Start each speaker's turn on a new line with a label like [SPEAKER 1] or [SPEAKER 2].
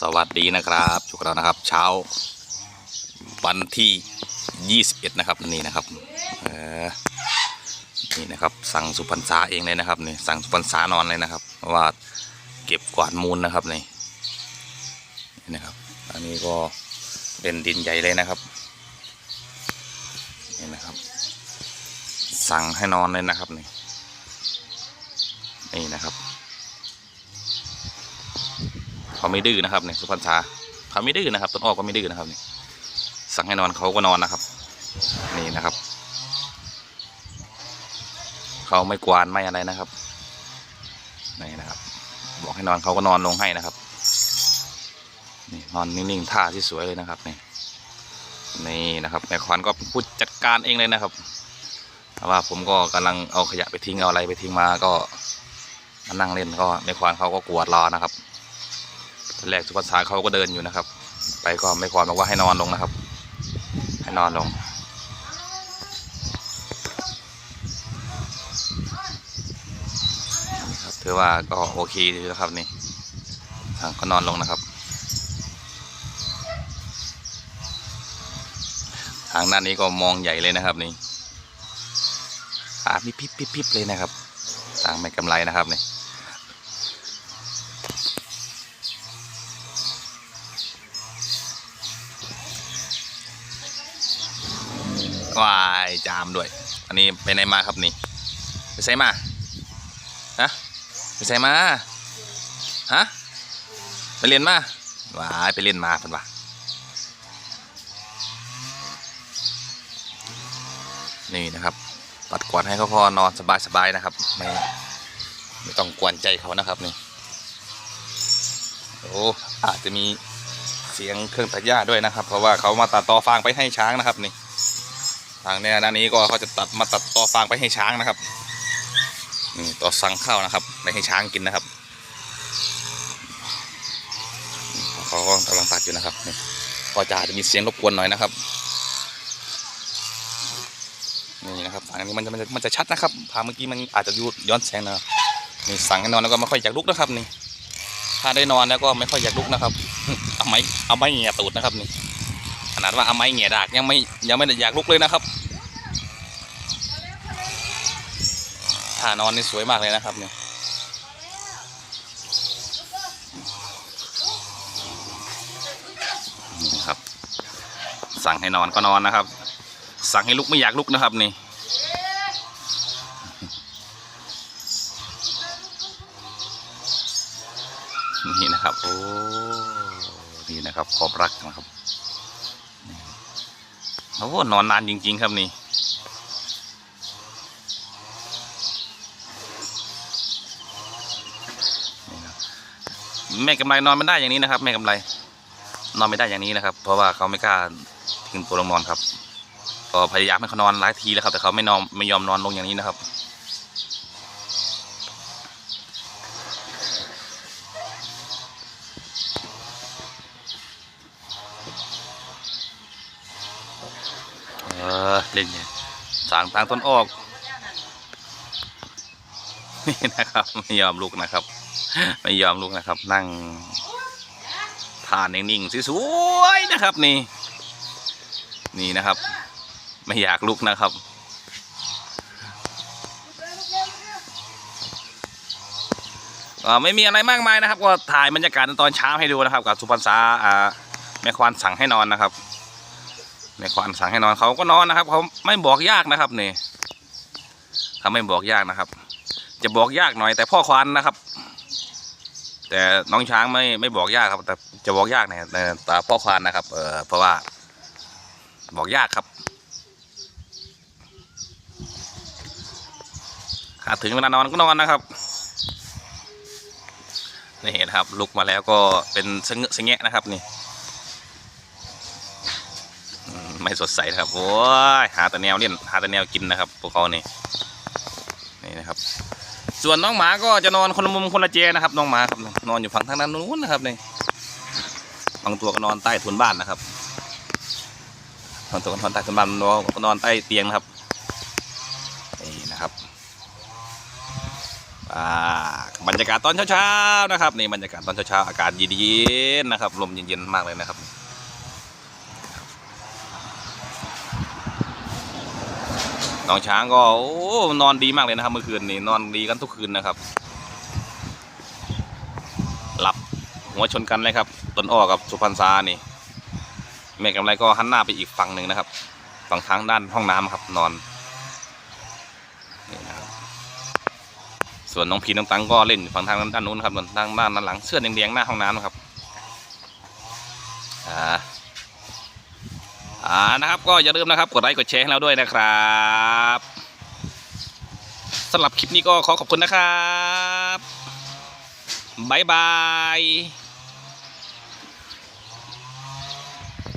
[SPEAKER 1] สวัสดีนะครับชุกเรานะครับ เช้าวันที่ 21 นะครับนี่นะครับนี่นะครับ สั่งสุพรรณษาเองเลยนะครับนี่สั่งสุพรรณษานอนเลยนะครับว่าเก็บกวาดมูลนะครับนี่นี่นะครับ อันนี้ก็เป็นดินใหญ่เลยนะครับนี่นะครับ สั่งให้นอนเลยนะครับนี่นี่นะครับ เขาไม่ดื้อนะครับเนี่ยสุพรรณชาเขาไม่ดื้อนะครับ ต้นอ้อก็ไม่ดื้อนะครับเนี่ยสั่งให้นอนเขาก็นอนนะครับ นี่นะครับ เขาไม่กวานไม่อะไรนะครับนี่นะครับ บอกให้นอนเขาก็นอนลงให้นะครับ นี่นอนนิ่งๆท่าที่สวยเลยนะครับนี่นี่นะครับแม่ควานก็พูดจัดการเองเลยนะครับแต่ว่าผมก็กำลังเอาขยะไปทิ้งเอาอะไรไปทิ้งมาก็มานั่งเล่นก็แม่ควานเขาก็กวดรอนะครับ แรกสุภาษาเขาก็เดินอยู่นะครับ ไปก็ไม่ควรบอกว่าให้นอนลงนะครับ ให้นอนลง ครับถือว่าก็โอเคดีแล้วครับนี่อะก็นอนลงนะครับ ทางด้านนี้ก็มองใหญ่เลยนะครับนี่อาบมีพิบพิบพิบเลยนะครับต่างไม่กำไรนะครับนี่ วายจามด้วย อันนี้ไปไหนมาครับนี่ ไปใส่มาฮะไปใส่มาฮะไปเรียนมาวายไปเรียนมาเพิ่นว่านี่นะครับปัดกวาดให้เขาพอนอนสบายๆนะครับ ไม่ไม่ต้องกวนใจเขานะครับนี่โอ้อาจจะมีเสียงเครื่องตัดหญ้าด้วยนะครับ เพราะว่าเขามาตัดตอฟางไปให้ช้างนะครับนี่ ทางเนี้ยด้านนี้ก็เขาจะตัดมาตัดต่อฟางไปให้ช้างนะครับนี่ต่อสั่งข้าวนะครับไปให้ช้างกินนะครับเขาก็กำลังตัดอยู่นะครับนี่ก็จะอาจจะมีเสียงรบกวนหน่อยนะครับนี่นะครับฝั่งนี้มันจะมันจะมันจะชัดนะครับทางเมื่อกี้มันอาจจะยูย้อนแสงนะนี่สั่งให้นอนแล้วก็ไม่ค่อยอยากลุกนะครับนี่ถ้าได้นอนแล้วก็ไม่ค่อยอยากลุกนะครับเอาไม้เอาไม้เงี่ยตูดนะครับนี่ ขนาดว่าเอาไม้เหงี่ยดากยังไม่ยังไม่ได้อยากลุกเลยนะครับท่านอนนี่สวยมากเลยนะครับเนี่ยนี่ครับ สั่งให้นอนก็นอนนะครับ สั่งให้ลุกไม่อยากลุกนะครับนี่นี่นะครับ โอ้ นี่นะครับ ขอบรักนะครับ โอ้โหนอนนานจริง ๆ ครับนี่แม่กำไรนอนไม่ได้อย่างนี้นะครับ แม่กำไร นอนไม่ได้อย่างนี้นะครับ เพราะว่าเขาไม่กล้าทิ้งตัวลงนอนครับก็พยายามให้เขานอนหลายทีแล้วครับ แต่เขาไม่นอนไม่ยอมนอนลงอย่างนี้นะครับ เล่นเนี่ยสางทางต้นออก นี่นะครับไม่ยอมลุกนะครับ ไม่ยอมลุกนะครับ นั่งทานนิ่งๆสวยๆนะครับนี่ นี่นะครับ ไม่อยากลุกนะครับไม่มีอะไรมากมายนะครับ ก็ถ่ายบรรยากาศตอนเช้าให้ดูนะครับ กับสุพรรณษาอ่าแม่ควานสั่งให้นอนนะครับ แม่ควานสั่งให้นอนเขาก็นอนนะครับเขาไม่บอกยากนะครับนี่เขาไม่บอกยากนะครับ จะบอกยากหน่อย แต่พ่อควานนะครับ แต่น้องช้างไม่ไม่บอกยากครับ แต่จะบอกยากเนี่ยแต่ต่พ่อควานนะครับเออเพราะว่า บอกยากครับหาถึงเวลานอนก็นอนนะครับนี่นะครับลุกมาแล้วก็เป็นสงะสงะนะครับนี่ อืม ไม่สดใสนะครับโอ้ยหาแต่แนวเล่นหาแต่แนวกินนะครับพวกเขานี่นี่นะครับ ส่วนน้องหมาก็จะนอนคนละมุมคนละเจนะครับ น้องหมาครับนอนอยู่ฝั่งทางด้านนู้นนะครับนี่บางตัวก็นอนใต้ถุนบ้านนะครับบางตัวก็นอนใต้ถุนบ้านบางตัวก็นอนใต้เตียงนะครับนี่นะครับบรรยากาศตอนเช้าๆนะครับนี่บรรยากาศตอนเช้าๆอากาศเย็นๆนะครับลมเย็นๆมากเลยนะครับ น้องช้างก็โอ้นอนดีมากเลยนะครับเมื่อคืนนี้นอนดีกันทุกคืนนะครับ หลับหัวชนกันเลยครับต้นอ้อกับสุพรรณซานี่แม่กำไรก็หันหน้าไปอีกฝั่งหนึ่งนะครับฝั่งทางด้านห้องน้ำครับนอนนี่นะครับส่วนน้องพีน้องตังก็เล่นฝั่งทางด้านนู้นครับส่วนทางด้านด้านหลังเสื้อแดงๆหน้าห้องน้ำนะครับอ่า อ่านะครับก็อย่าลืมนะครับกดไลค์กดแชร์ให้เราด้วยนะครับสำหรับคลิปนี้ก็ขอขอบคุณนะครับบายบาย